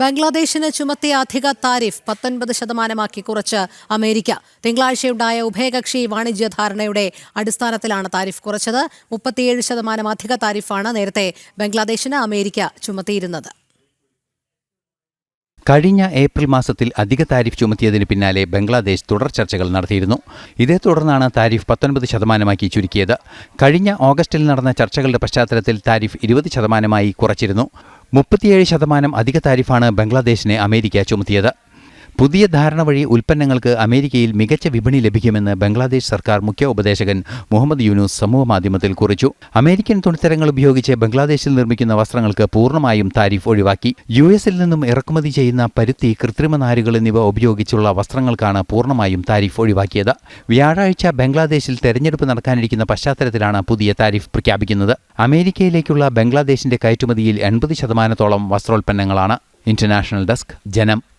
ബംഗ്ലാദേശിന് ചുമത്തിയ അധിക താരിഫ് പത്തൊൻപത് ശതമാനമാക്കി കുറച്ച് അമേരിക്ക. തിങ്കളാഴ്ചയുണ്ടായ ഉഭയകക്ഷി വാണിജ്യ ധാരണയുടെ അടിസ്ഥാനത്തിലാണ് താരിഫ് കുറച്ചത്. മുപ്പത്തിയേഴ് ശതമാനം അധിക താരിഫാണ് നേരത്തെ ബംഗ്ലാദേശിന് അമേരിക്ക ചുമത്തിയിരുന്നത്. കഴിഞ്ഞ ഏപ്രിൽ മാസത്തിൽ അധിക താരിഫ് ചുമത്തിയതിന് പിന്നാലെ ബംഗ്ലാദേശ് തുടർ ചർച്ചകൾ നടത്തിയിരുന്നു. ഇതേ തുടർന്നാണ് താരിഫ് പത്തൊൻപത് ശതമാനമാക്കി ചുരുക്കിയത്. കഴിഞ്ഞ ഓഗസ്റ്റിൽ നടന്ന ചർച്ചകളുടെ പശ്ചാത്തലത്തിൽ താരിഫ് ഇരുപത് ശതമാനമായി കുറച്ചിരുന്നു. മുപ്പത്തിയേഴ് ശതമാനം അധിക താരിഫാണ് ബംഗ്ലാദേശിനെ അമേരിക്ക ചുമത്തിയത് പുതിയ ധാരണ വഴി ഉൽപ്പന്നങ്ങൾക്ക് അമേരിക്കയിൽ മികച്ച വിപണി ലഭിക്കുമെന്ന് ബംഗ്ലാദേശ് സർക്കാർ മുഖ്യ ഉപദേശകൻ മുഹമ്മദ് യൂനുസ് സമൂഹമാധ്യമത്തിൽ കുറിച്ചു. അമേരിക്കൻ തുണിത്തരങ്ങൾ ഉപയോഗിച്ച് ബംഗ്ലാദേശിൽ നിർമ്മിക്കുന്ന വസ്ത്രങ്ങൾക്ക് പൂർണമായും താരിഫ് ഒഴിവാക്കി. യു എസിൽ നിന്നും ഇറക്കുമതി ചെയ്യുന്ന പരുത്തി കൃത്രിമ നാരുകൾ എന്നിവ ഉപയോഗിച്ചുള്ള വസ്ത്രങ്ങൾക്കാണ് പൂർണമായും താരിഫ് ഒഴിവാക്കിയത്. വ്യാഴാഴ്ച ബംഗ്ലാദേശിൽ തെരഞ്ഞെടുപ്പ് നടക്കാനിരിക്കുന്ന പശ്ചാത്തലത്തിലാണ് പുതിയ താരിഫ് പ്രഖ്യാപിക്കുന്നത്. അമേരിക്കയിലേക്കുള്ള ബംഗ്ലാദേശിന്റെ കയറ്റുമതിയിൽ എൺപത് ശതമാനത്തോളം വസ്ത്രോൽപ്പന്നങ്ങളാണ്. ഇന്റർനാഷണൽ ഡെസ്ക് ജനം.